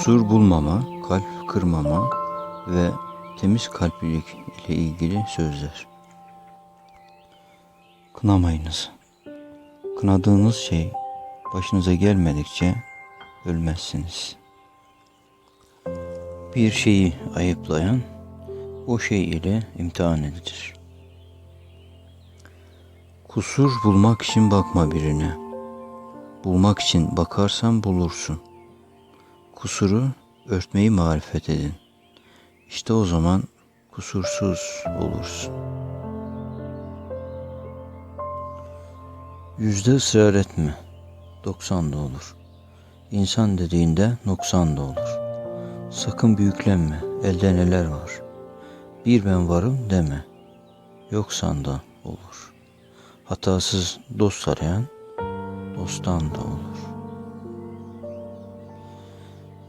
kusur bulmama, kalp kırmama ve temiz kalplilik ile ilgili sözler. Kınamayınız. Kınadığınız şey başınıza gelmedikçe ölmezsiniz. Bir şeyi ayıplayan o şey ile imtihan edilir. Kusur bulmak için bakma birine. Bulmak için bakarsan bulursun. Kusuru örtmeyi marifet edin. İşte o zaman kusursuz olursun. Yüzde ısrar etme. Doksan da olur. İnsan dediğinde noksan da olur. Sakın büyüklenme. Elde neler var. Bir ben varım deme. Yoksan da olur. Hatasız dost arayan dosttan da olur.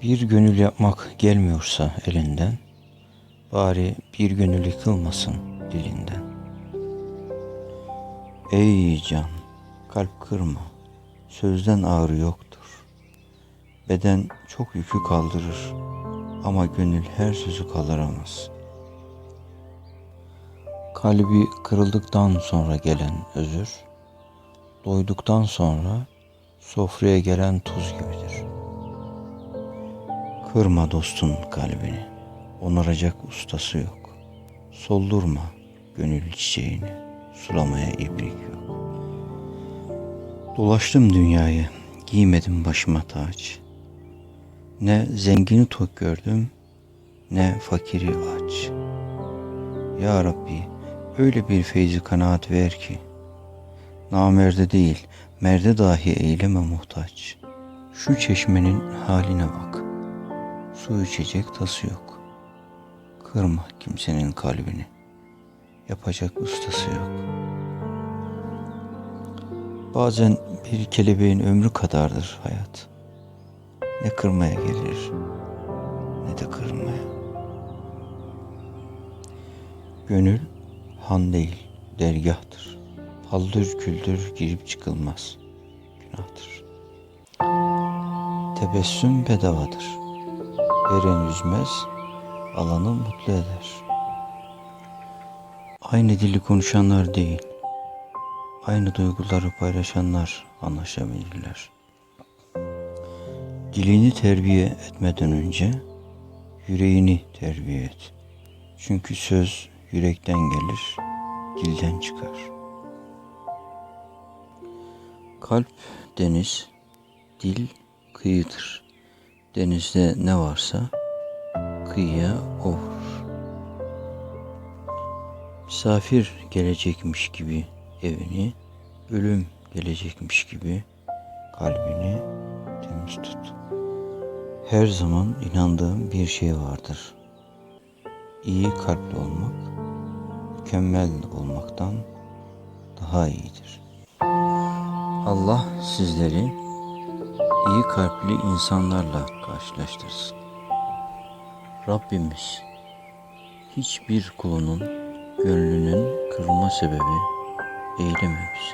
Bir gönül yapmak gelmiyorsa elinden, bari bir gönül yıkılmasın dilinden. Ey can, kalp kırma, sözden ağrı yoktur. Beden çok yükü kaldırır ama gönül her sözü kaldıramaz. Kalbi kırıldıktan sonra gelen özür, doyduktan sonra sofraya gelen tuz gibidir. Kırma dostun kalbini, onaracak ustası yok. Soldurma gönül çiçeğini, sulamaya ibrik yok. Dolaştım dünyayı, giymedim başıma taç. Ne zengini tok gördüm, ne fakiri aç. Ya Rabbi, öyle bir feyzi kanaat ver ki, namerde değil, merde dahi eyleme muhtaç. Şu çeşmenin haline bak, su içecek tası yok. Kırma kimsenin kalbini, yapacak ustası yok. Bazen bir kelebeğin ömrü kadardır hayat. Ne kırmaya gelir ne de kırmaya. Gönül han değil dergahtır. Paldır küldür girip çıkılmaz. Günahtır. Tebessüm bedavadır. Veren üzmez, alanı mutlu eder. Aynı dili konuşanlar değil, aynı duyguları paylaşanlar anlaşabilirler. Dilini terbiye etmeden önce yüreğini terbiye et. Çünkü söz yürekten gelir, dilden çıkar. Kalp deniz, dil kıyıdır. Denizde ne varsa kıyıya o vurur. Misafir gelecekmiş gibi evini, ölüm gelecekmiş gibi kalbini temiz tut. Her zaman inandığım bir şey vardır. İyi kalpli olmak, mükemmel olmaktan daha iyidir. Allah sizleri iyi kalpli insanlarla karşılaştırsın. Rabbimiz hiçbir kulunun gönlünün kırılma sebebi eylememiş.